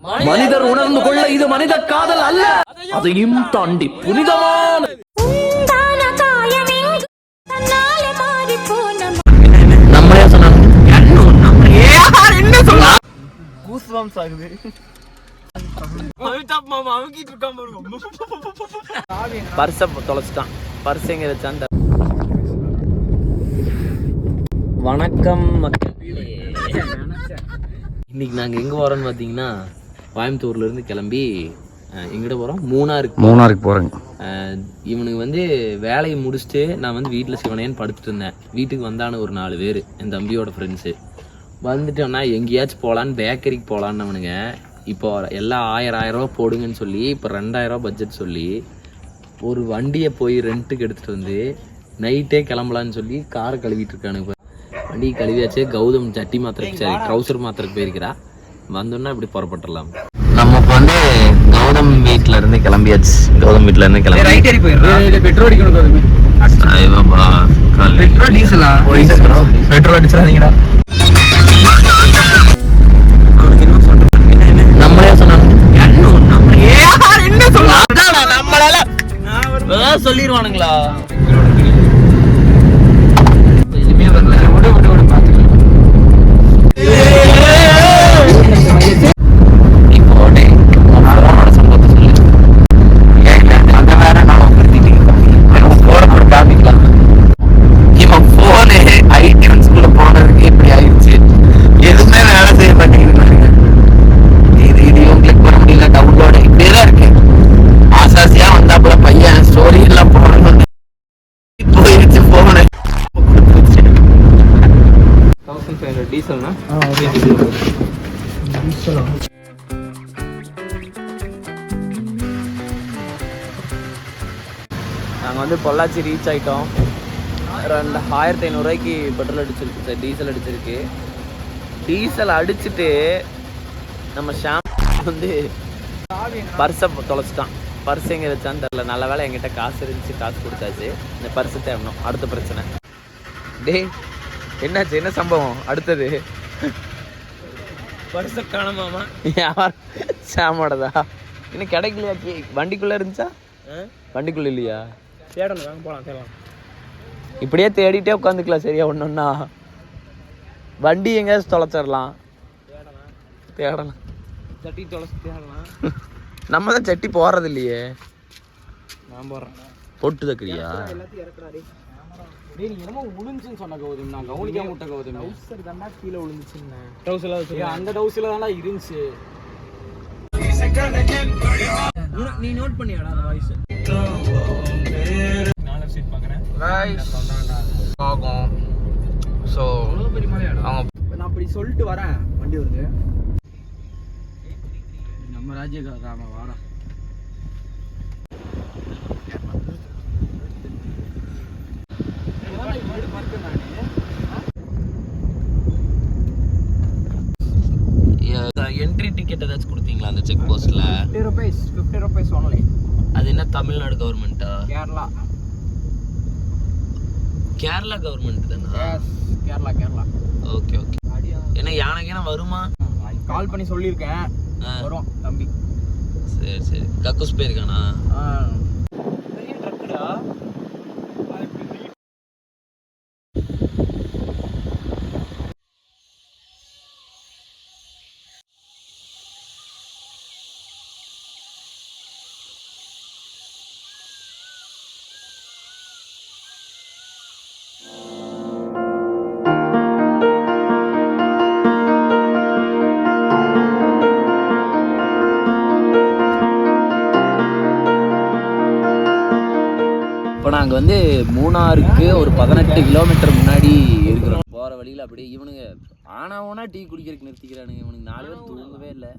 மனிதர் உணர்ந்து கொள்ள இது மனித காதல் அல்ல. அதையும் தாண்டி புனிதமான நம்மளே பர்ஸ தொலைச்சிட்டான். பர்ஸ் எங்க வச்சான் வணக்கம் மக்களே. இன்னைக்கு நாங்க எங்க போறோம்னு பாத்தீங்கன்னா கோயம்புத்தூர்ல இருந்து கிளம்பி எங்கிட்ட போறோம். மூணாருக்கு மூணாருக்கு போகிறேங்க இவனுக்கு வந்து வேலையை முடிச்சுட்டு நான் வந்து வீட்டில் சிவனேன்னு படுத்துட்டு இருந்தேன். வீட்டுக்கு வந்தானு ஒரு நாலு பேர் என் தம்பியோட ஃப்ரெண்ட்ஸு வந்துட்டோன்னா எங்கேயாச்சும் போகலான்னு பேக்கரிக்கு போகலான்னு அவனுங்க இப்போ எல்லாம் ஆயிரம் ஆயிரம் ரூபா போடுங்கன்னு சொல்லி இப்போ ரெண்டாயிரம் பட்ஜெட் சொல்லி ஒரு வண்டியை போய் ரெண்ட்டுக்கு எடுத்துகிட்டு வந்து நைட்டே கிளம்பலான்னு சொல்லி காரை கழுவிட்டு இருக்கானுங்க. வண்டி கழுவியாச்சு. கௌதம் சட்டி மாத்திரக்கு சரி ட்ரௌசர் மாத்திரக்கு போயிருக்கிறா. வந்தோன்னா இப்படி புறப்பட்டுடலாம் நம்ம இப்போ வந்து கௌதம் வீட்ல இருந்து கிளம்பியாச்சு. கௌதம் வீட்ல இருந்து கிளம்பி ரைட் ஏறி போயிடுறா. பெட்ரோல் அடிக்கணும் பெட்ரோல் டீசலா? பெட்ரோல் அடிச்சிடாதீங்கடா. நம்மளே சொன்னாங்க? நம்மளால சொல்லிடுவானுங்களா நாங்கள் வந்து பொள்ளாச்சி ரீச் ஆகிட்டோம் ரெண்டு ஆயிரத்தி ஐநூறுரூவாய்க்கு பெட்ரோல் அடிச்சிருக்கு சார் டீசல் அடிச்சிருக்கு. டீசல் அடிச்சுட்டு நம்ம ஷாம் வந்து பர்ஸை தொலைச்சிட்டான். பர்ஸ் எங்கே வச்சான்னு தெரில நல்ல வேலை என்கிட்ட காசு இருந்துச்சு காசு கொடுத்தாச்சு. இந்த பர்ஸை தேடணும் அடுத்த பிரச்சனை. டேய் என்னாச்சு? என்ன சம்பவம்? அடுத்தது. பர்ஸை காணமாமா யார்? ஷாமோடதா? இன்னும் கிடைக்கலையா வண்டிக்குள்ளே இருந்துச்சா? வண்டிக்குள்ள இல்லையா? தேடணும். வாங்க போகலாம் தேடலாம். இப்படியே தேடிட்டே உட்காந்துக்கலாம் சரியா? ஒன்றுன்னா வண்டி எங்கேயாச்சும் தொலைச்சிடலாம். தேடலாம். தட்டி தொலைச்சி தேடலாம். நம்ம தான் சட்டி போடுறது இல்லையே நான் போடுறேன் பொட்டு தக்கிறியா? எல்லாத்தையும் இறக்குறாரு டேய். நீ என்னமோ விழுந்துச்சுன்னு சொன்ன கௌதம். நான் கவனிக்காம விட்ட கௌதம். டவுசர் தாண்டா கீழே விழுந்துச்சுன்னு டவுசர்ல அந்த டவுசர்ல தாண்டா இருந்துச்சு. நீ நோட் பண்ணியாடா அந்த வாய்ஸ் நாலு சீட் பார்க்குறேன் ஆகும். ஸோ அவங்க நான் அப்படி சொல்லிட்டு வரேன் வண்டி வருது. நம்ம ராஜ்யகாரா வாரம் என்ட்ரி டிக்கெட் ஏதாச்சும் கொடுத்தீங்களா அந்த செக் போஸ்ட்ல fifty rupees fifty rupees only அது என்ன தமிழ்நாடு கவர்மெண்ட்டா கேரளா. கேரளா கவர்மெண்ட் தானா? Yes Kerala Kerala. Okay okay என்ன யானைக்கு வருமா? கால் பண்ணி சொல்லியிருக்கேன். வரும் தம்பி. சரி சரி. கக்கூஸ் போயிருக்கானா? பெரிய ட்ரக்குடா இப்போ நாங்கள் வந்து மூணாருக்கு ஒரு பதினெட்டு கிலோமீட்டர் முன்னாடி இருக்கிறோம். போகிற வழியில் அப்படியே இவனுங்க ஆனா ஓனா டீ குடிக்கிறதுக்கு நிறுத்திக்கிறானுங்க. இவனுக்கு நாலு பேர் தூங்கவே இல்லை.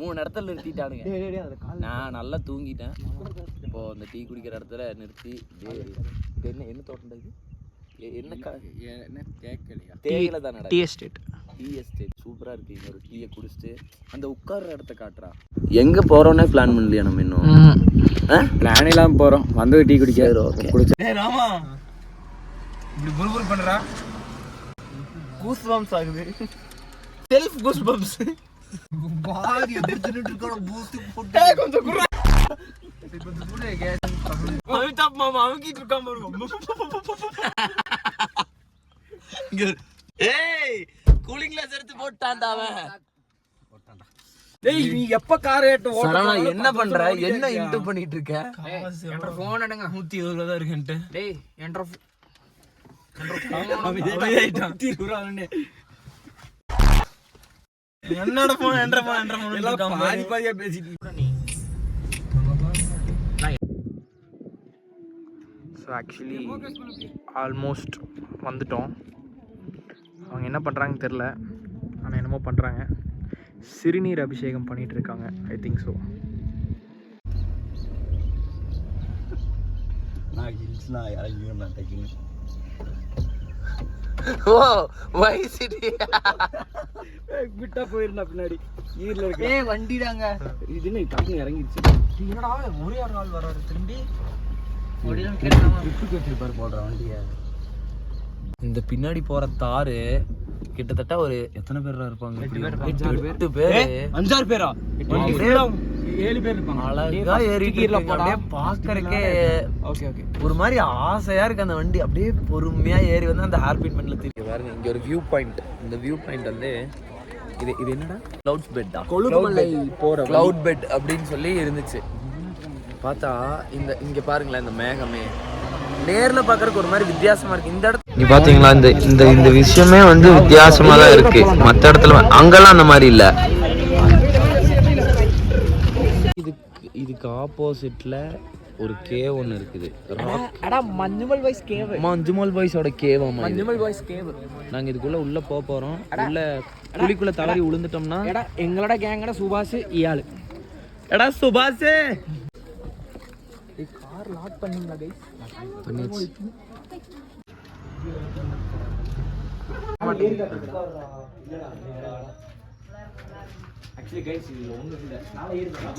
மூணு இடத்துல நிறுத்திட்டானுங்க. நான் நல்லா தூங்கிட்டேன். இப்போ இந்த டீ குடிக்கிற இடத்துல நிறுத்தி என்ன என்ன தோட்டம் என்ன தேயிலை தானடா டீ எஸ்டேட் டீ எஸ்டேட். சூப்பராக இருக்கு. இங்க ஒரு டீயை குடிச்சிட்டு அந்த உட்கார்ற இடத்த காட்டுறா. எங்கே போகிறோன்னே பிளான் பண்ணலையா நம்ம இன்னும்? ஆ? பிளான் இல்லாம போறோம். வந்து டீ குடிக்க. சரி, okay. குடிச்ச ராமா. இப்படி புரு பண்றா. கூஸ் பம்ப்ஸ் ஆகுது செல்ஃப் கூஸ் பம்ப்ஸ் ஏய் கூலிங் கிளாஸ் எடுத்து போட்டான்டா அவன். டேய் நீ எப்ப கார் ஏட்ட சரவணா என்ன பண்ற? என்ன இன்டு பண்ணிட்டு இருக்க என்ற போன் எடுங்க. நூத்தி இருபதுல தான் இருக்குன்ட்டு. டேய் என்ற என்னோட போன் என்ற போன் என்ற போன் பாதி பாதியா பேசிட்டு நீ ஸோ ஆக்சுவலி ஆல்மோஸ்ட் வந்துட்டோம். அவங்க என்ன பண்ணுறாங்கன்னு தெரில ஆனால் என்னமோ பண்ணுறாங்க சிறுநீர் அபிஷேகம் பண்ணிட்டு இருக்காங்க ஐ திங்க் ஸோ ஓ வயசுடி விட்டா போயிருந்தா பின்னாடி. ஈர்ல இருக்கு. ஏய் வண்டிடாங்க இது என்ன டக்குனு இறங்கிடுச்சு என்னடா ஒரே ஒரு ஆள் வராரு திரும்பி? வச்சிருப்பாரு போடுற வண்டிய. இந்த பின்னாடி போற தாரு கிட்டத்தட்ட ஒரு எத்தனை பேர் இருப்பாங்க. எட்டு பேர். அஞ்சாறு பேரா? ஏழு பேர் இருப்பாங்க. அழகா ஏறிட்டு பாக்குறதுக்கே ஓகே ஓகே ஒரு மாதிரி ஆசையா இருக்கு அந்த வண்டி. அப்படியே பொறுமையா ஏறி வந்து அந்த ஹேர்பின் பண்ணல தெரியும் பாருங்க இங்க ஒரு வியூ பாயிண்ட் இந்த வியூ பாயிண்ட் வந்து இது இது என்னடா? கிளவுட்ஸ் பெட்டா கொழுகுமலை போற கிளவுட் பெட் அப்படின்னு சொல்லி இருந்துச்சு. பார்த்தா இந்த இங்க பாருங்களேன் இந்த மேகமே. நேர்ல பாக்குறதுக்கு ஒரு மாதிரி வித்தியாசமா இருக்கு. இந்த இடத்துல நீ பாத்தீங்களா இந்த இந்த இந்த விஷயமே வந்து வித்தியாசமா தான் இருக்கு. மத்த இடத்துல அங்கெல்லாம் அந்த மாதிரி இல்ல. இதுக்கு இதுக்கு ஆப்போசிட்ல ஒரு கேவ் ஒன்னு இருக்குது. அடா மஞ்சுமல் வைஸ் கேவ் மஞ்சுமல் பாய்ஸோட கேவ் ஆமா. மஞ்சுமல் வைஸ் கேவ் நாங்க இதுக்குள்ள உள்ள போக போறோம். உள்ள குழிக்குள்ள தவறி விழுந்துட்டோம்னா எடா எங்களோட கேங்கட சுபாஷ் இயாளு. எடா சுபாஷே. கார் லாக் பண்ணீங்களா கைஸ் பண்ணியாச்சு.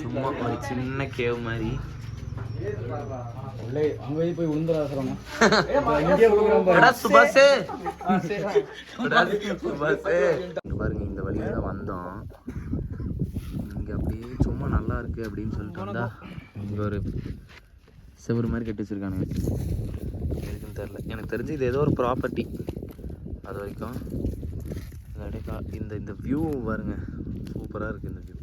சும்மா ஒரு சின்ன கேவ் மாதிரி. உள்ளே அங்க போய் சுபாஷே. பாருங்க இந்த வழியில தான் வந்தோம். இங்க அப்படியே சும்மா நல்லா இருக்கு அப்படின்னு சொல்லிட்டு வந்தா இங்க ஒரு செவுரு மாதிரி கட்டி வச்சிருக்கானுங்க. எதுக்குன்னு தெரியல எனக்கு தெரிஞ்சு இது ஏதோ ஒரு ப்ராப்பர்ட்டி அது வரைக்கும் இந்த இந்த வியூ பாருங்க. சூப்பரா இருக்கு இந்த வியூ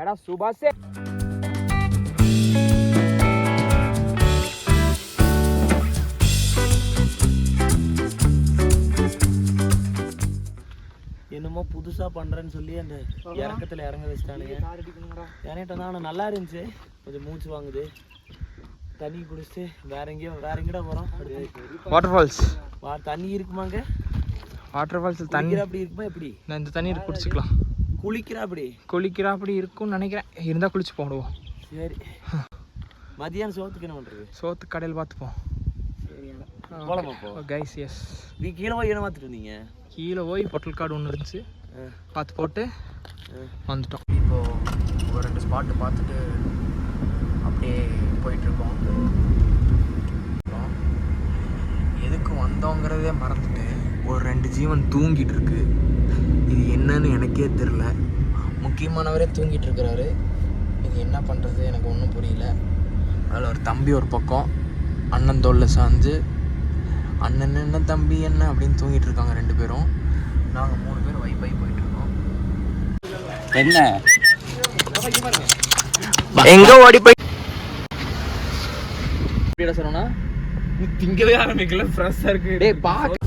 எடா சுபாஷ். என்னமோ புதுசா பண்றேன்னு சொல்லி அந்த இறக்கத்துல இறங்க வச்சுட்டானுங்க. இறங்கிட்டு வந்தா ஆனா நல்லா இருந்துச்சு. கொஞ்சம் மூச்சு வாங்குது. தண்ணி குடிச்சிட்டு வேற எங்கேயோ வேற எங்கடா போறோம். வாட்டர் ஃபால்ஸ் வா தண்ணி இருக்குமாங்க? வாட்டர் ஃபால்ஸ் தண்ணி அப்படி இருக்குமா எப்படி? நான் இந்த தண்ணீர் குடிச்சிக்கலாம். குளிக்கிற அப்படி? குளிக்கிறா அப்படி இருக்கும்னு நினைக்கிறேன். இருந்தால் குளிச்சு போடுவோம் சரி. மதியானம் சோத்துக்கு என்ன பண்றது? சோத்து கடையில் பார்த்துப்போம். போலாமா போ? கைஸ் எஸ் நீ கீழே போய் என்ன பார்த்துட்டு இருந்தீங்க? கீழே போய் பொட்டல் கார்டு ஒன்று இருந்துச்சு. பார்த்து போட்டு. வந்துட்டோம். இப்போ ஒரு ரெண்டு ஸ்பாட்டு பார்த்துட்டு அப்படியே போயிட்டுருக்கோம் எதுக்கு வந்தோங்கிறதே மறந்துட்டு ஒரு ரெண்டு ஜீவன் தூங்கிட்டு இருக்கு இது என்னன்னு எனக்கே தெரில முக்கியமானவரே தூங்கிட்டு இருக்கிறாரு இது என்ன பண்ணுறது எனக்கு ஒன்றும் புரியல. அதில் ஒரு தம்பி ஒரு பக்கம் அண்ணன் தோளில் சாஞ்சு அண்ணன் என்ன தம்பி என்ன அப்படின்னு தூங்கிட்டு இருக்காங்க ரெண்டு பேரும். நாங்கள் மூணு பேர் வைஃபை போயிட்டு இருக்கோம் என்ன? எங்க ஓடி போய் சொன்னா திங்கவே ஆரம்பிக்கல. ஃப்ரெஷ்ஷாக இருக்கு. டேய் பாக்க